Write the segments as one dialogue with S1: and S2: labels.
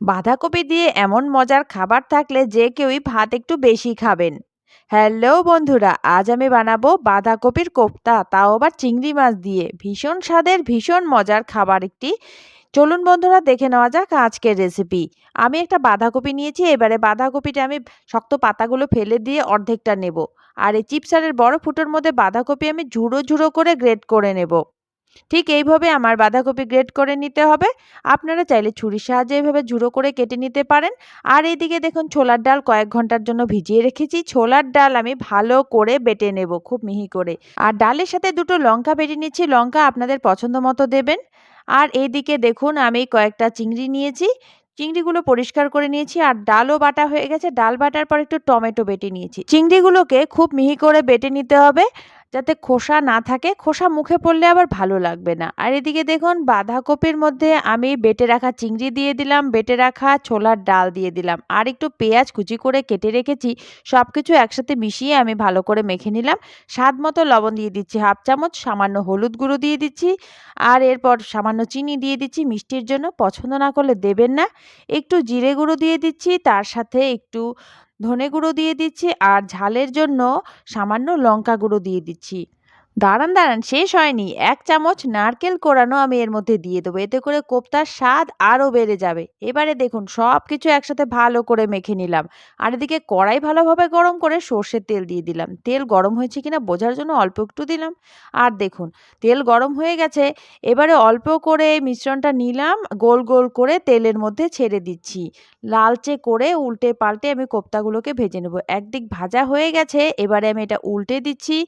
S1: বাঁধাকপি দিয়ে এমন মজার খাবার থাকলে যে কেউই ভাত একটু বেশি খাবেন। হ্যালো বন্ধুরা, আজ আমি বানাবো বাঁধাকপির কোপ্তা তাও আবার চিংড়ি মাছ দিয়ে। ভীষণ স্বাদের, ভীষণ মজার খাবার একটি। চলুন বন্ধুরা, দেখে নেওয়া যাক আজকের রেসিপি আমি একটা বাঁধাকপি নিয়েছি, এবারে বাঁধাকপিটা আমি শক্ত পাতাগুলো ফেলে দিয়ে অর্ধেকটা নেব। আর এই চিপসারের বড় ফুটোর মধ্যে বাঁধাকপি আমি ঝুড়ো ঝুড়ো করে গ্রেট করে নেব। ঠিক এইভাবে আমার বাঁধাকপি গ্রেড করে নিতে হবে। আপনারা চাইলে ছুরির সাহায্যে এইভাবে ঝুড়ো করে কেটে নিতে পারেন। আর এইদিকে দেখুন ছোলার ডাল কয়েক ঘণ্টার জন্য ভিজিয়ে রেখেছি। ছোলার ডাল আমি ভালো করে বেটে নেব খুব মিহি করে। আর ডালের সাথে দুটো লঙ্কা বেটে নিচ্ছি। লঙ্কা আপনাদের পছন্দ মতো দেবেন। আর এইদিকে দেখুন আমি কয়েকটা চিংড়ি নিয়েছি। চিংড়িগুলো পরিষ্কার করে নিয়েছি। আর ডালও বাটা হয়ে গেছে। ডাল বাটার পর একটু টমেটো বেটে নিয়েছি। চিংড়িগুলোকে খুব মিহি করে বেটে নিতে হবে। যাতে খোসা না থাকে, খোসা মুখে পড়লে আবার ভালো লাগবে না। আর এদিকে দেখুন, বাঁধাকপির মধ্যে আমি বেটে রাখা চিংড়ি দিয়ে দিলাম, বেটে রাখা ছোলার ডাল দিয়ে দিলাম। আর একটু পেঁয়াজ কুচি করে কেটে রেখেছি সব কিছু একসাথে মিশিয়ে আমি ভালো করে মেখে নিলাম। স্বাদ মতো লবণ দিয়ে দিচ্ছি হাফ চামচ, সামান্য হলুদ গুঁড়ো দিয়ে দিচ্ছি। আর এরপর সামান্য চিনি দিয়ে দিচ্ছি, মিষ্টির জন্য। পছন্দ না করলে দেবেন না। একটু জিরে গুঁড়ো দিয়ে দিচ্ছি, তার সাথে একটু ধনে গুঁড়ো দিয়ে দিচ্ছি আর ঝালের জন্য সামান্য লঙ্কা গুঁড়ো দিয়ে দিচ্ছি। দাঁড়ান দাঁড়ান, শেষ হয়নি। এক চামচ নারকেল কোরানো আমি এর মধ্যে দিয়ে দেবো। এতে করে কোপ্তার স্বাদ আরও বেড়ে যাবে। এবারে দেখুন সব কিছু একসাথে ভালো করে মেখে নিলাম। আর এদিকে কড়াই ভালোভাবে গরম করে সর্ষের তেল দিয়ে দিলাম। তেল গরম হয়েছে কিনা বোঝার জন্য অল্প একটু দিলাম। আর দেখুন, তেল গরম হয়ে গেছে। এবারে অল্প করে মিশ্রণটা নিলাম। গোল গোল করে তেলের মধ্যে ছেড়ে দিচ্ছি। লালচে করে উল্টে পাল্টে আমি কোপ্তাগুলোকে ভেজে নেব। একদিক ভাজা হয়ে গেছে। এবারে আমি এটা উল্টে দিচ্ছি।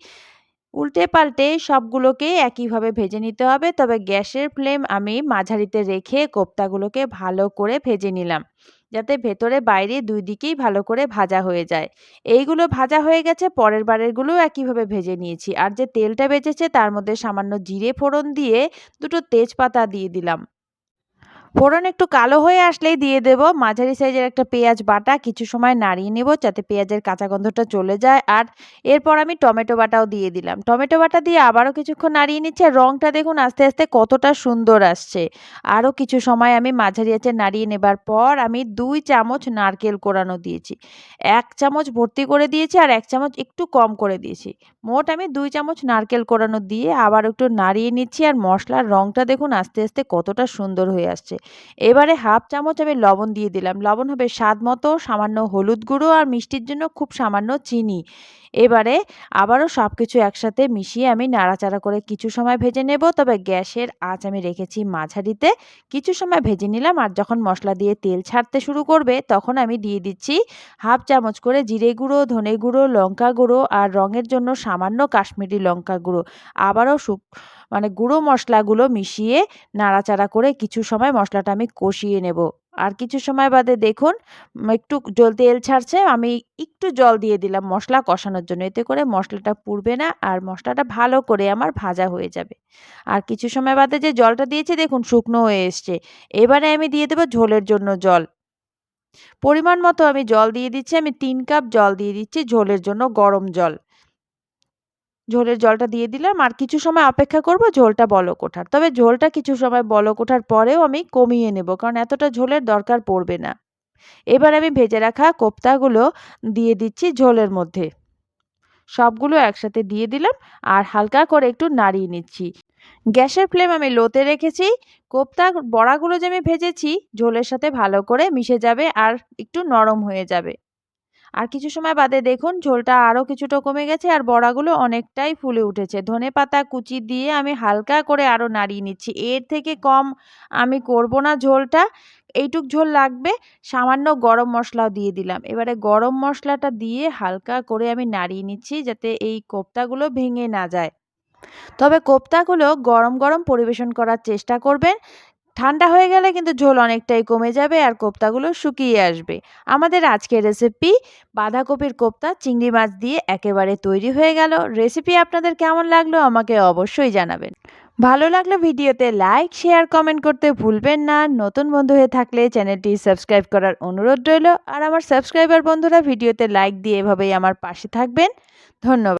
S1: উল্টে পাল্টে সবগুলোকে একইভাবে ভেজে নিতে হবে। তবে গ্যাসের ফ্লেম আমি মাঝারিতে রেখে কোপ্তাগুলোকে ভালো করে ভেজে নিলাম, যাতে ভেতরে বাইরে দুই দিকেই ভালো করে ভাজা হয়ে যায়। এইগুলো ভাজা হয়ে গেছে, পরের বারেরগুলোও একইভাবে ভেজে নিয়েছি। আর যে তেলটা বেজেছে তার মধ্যে সামান্য জিরে ফোড়ন দিয়ে দুটো তেজপাতা দিয়ে দিলাম। ফোড়ন একটু কালো হয়ে আসলেই দিয়ে দেব। মাঝারি সাইজের একটা পেঁয়াজ বাটা কিছু সময় নাড়িয়ে নেব যাতে পেঁয়াজের কাঁচা গন্ধটা চলে যায়। আর এরপর আমি টমেটো বাটাও দিয়ে দিলাম। টমেটো বাটা দিয়ে আবারও কিছুক্ষণ নাড়িয়ে নিচ্ছে। রঙটা দেখুন আস্তে আস্তে কতটা সুন্দর আসছে। আরও কিছু সময় আমি মাঝারি আছে নাড়িয়ে নেবার পর আমি দুই চামচ নারকেল কোরানো দিয়েছি। এক চামচ ভর্তি করে দিয়েছি আর এক চামচ একটু কম করে দিয়েছি। মোট আমি দুই চামচ নারকেল কোরানো দিয়ে আবার একটু নাড়িয়ে নিচ্ছি। আর মশলার রঙটা দেখুন আস্তে আস্তে কতটা সুন্দর হয়ে আসছে। এবারে হাফ চামচ আমি লবণ দিয়ে দিলাম। লবণ হবে স্বাদ মতো, সামান্য হলুদ গুঁড়ো আর মিষ্টির জন্য খুব সামান্য চিনি। এবারে আবারও সব কিছু একসাথে মিশিয়ে আমি নাড়াচাড়া করে কিছু সময় ভেজে নেব। তবে গ্যাসের আঁচ আমি রেখেছি মাঝারিতে। কিছু সময় ভেজে নিলাম আর যখন মশলা দিয়ে তেল ছাড়তে শুরু করবে তখন আমি দিয়ে দিচ্ছি হাফ চামচ করে জিরে গুঁড়ো, ধনে গুঁড়ো, লঙ্কা গুঁড়ো আর রঙের জন্য সামান্য কাশ্মীরি লঙ্কা গুঁড়ো। আবারও শুক মানে গুঁড়ো মশলাগুলো মিশিয়ে নাড়াচাড়া করে কিছু সময় মশলাটা আমি কষিয়ে নেব। আর কিছু সময় বাদে দেখুন একটু জল তেল ছাড়ছে, আমি একটু জল দিয়ে দিলাম মশলা কষানোর জন্য। এতে করে মশলাটা পুড়বে না আর মশলাটা ভালো করে আমার ভাজা হয়ে যাবে। আর কিছু সময় বাদে যে জলটা দিয়েছি, দেখুন শুকনো হয়ে এসছে। এবারে আমি দিয়ে দেবো ঝোলের জন্য জল। পরিমাণ মতো আমি জল দিয়ে দিচ্ছি, আমি তিন কাপ জল দিয়ে দিচ্ছি ঝোলের জন্য গরম জল। ঝোলের জলটা দিয়ে দিলাম আর কিছু সময় অপেক্ষা করব ঝোলটা বলক ওঠার। তবে ঝোলটা কিছু সময় বলক ওঠার পরেও আমি কমিয়ে নেব কারণ এতটা ঝোলের দরকার পড়বে না। এবার আমি ভেজে রাখা কোপ্তাগুলো দিয়ে দিচ্ছি ঝোলের মধ্যে। সবগুলো একসাথে দিয়ে দিলাম আর হালকা করে একটু নাড়িয়ে নিচ্ছি। গ্যাসের ফ্লেম আমি লোতে রেখেছি। কোপ্তা বড়াগুলো যে আমি ভেজেছি ঝোলের সাথে ভালো করে মিশে যাবে আর একটু নরম হয়ে যাবে। আর কিছু সময় বাদে দেখুন, ঝোলটা আরও কিছুটা কমে গেছে আর বড়াগুলো অনেকটাই ফুলে উঠেছে। ধনে পাতা কুচি দিয়ে আমি হালকা করে আরও নাড়িয়ে নিচ্ছি। এর থেকে কম আমি করব না ঝোলটা। এইটুক ঝোল লাগবে। সামান্য গরম মশলাও দিয়ে দিলাম। এবারে গরম মশলাটা দিয়ে হালকা করে আমি নাড়িয়ে নিচ্ছি যাতে এই কোপ্তাগুলো ভেঙে না যায়। তবে কোপ্তাগুলো গরম গরম পরিবেশন করার চেষ্টা করবেন। ঠান্ডা হয়ে গেলে কিন্তু ঝোল অনেকটাই কমে যাবে আর কোপ্তাগুলো শুকিয়ে আসবে। আমাদের আজকের রেসিপি বাঁধাকপির কোপ্তা, চিংড়ি মাছ দিয়ে একেবারে তৈরি হয়ে গেল। রেসিপি আপনাদের কেমন লাগল আমাকে অবশ্যই জানাবেন। ভালো লাগলে ভিডিওতে লাইক শেয়ার কমেন্ট করতে ভুলবেন না। নতুন বন্ধু হয়ে থাকলে চ্যানেলটি সাবস্ক্রাইব করার অনুরোধ রইল। আর আমার সাবস্ক্রাইবার বন্ধুরা ভিডিওতে লাইক দিয়ে এভাবেই আমার পাশে থাকবেন। ধন্যবাদ।